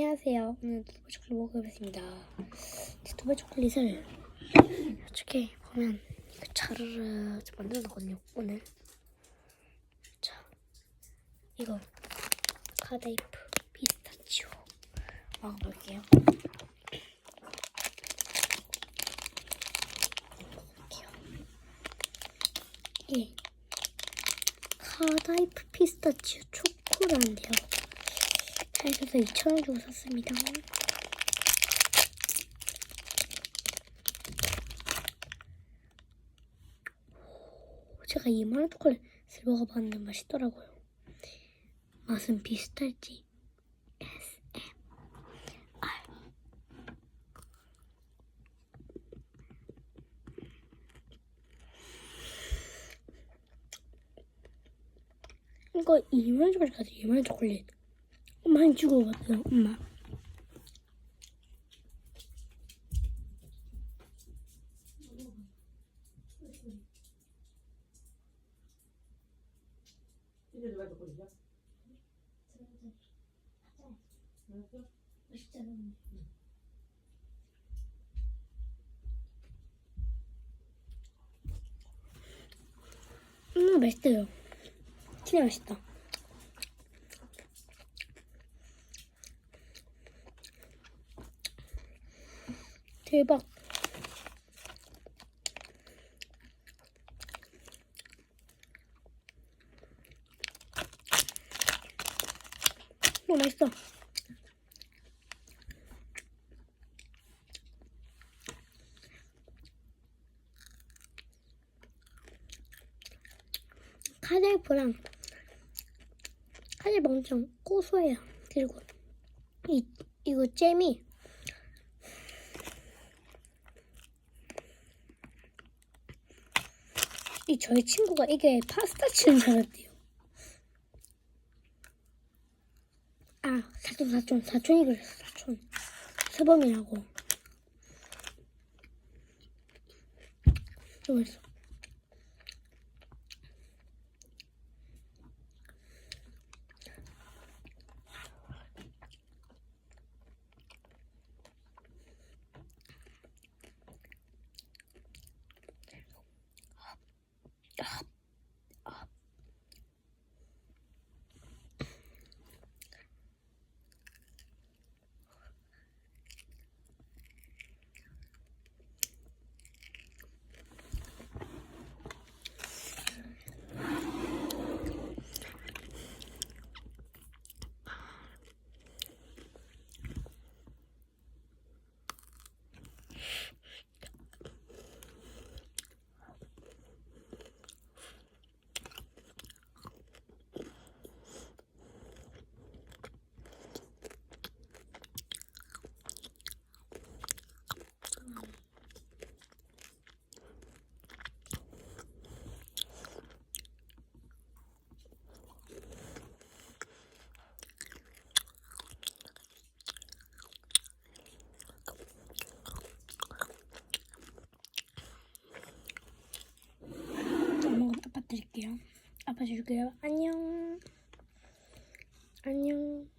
안녕하세요. 오늘 두바 초콜릿 먹어보겠습니다. 두바 초콜릿을 이렇게 보면 이거 차르르 만들어 놨거든요. 오늘. 자, 이거 카다이프 피스타치오 먹어볼게요. 이게 카다이프 피스타치오 초코라는데요. 사이즈에서 2,000원 주고 샀습니다. 오, 제가 이 마늘 초콜릿을 먹어봤는데 맛있더라고요. 맛은 비슷할지. SMR. 이거 이마늘 초콜릿 같아, 이마늘 초콜릿. 많이 죽어갔어요, 엄마. 음, 맛있어요. 진짜 맛있다. 대박. 너무 맛있어. 카레프랑 카레 엄청 고소해요. 그리고 이 이거 잼이 이 저희 친구가 이게 파스타 치는 줄 알았대요. 아 사촌 사촌 사촌이 그랬어 사촌 세범이라고. 좀 있어. 엄마가 아빠 드릴게요. 아빠 줄게요. 안녕. 안녕.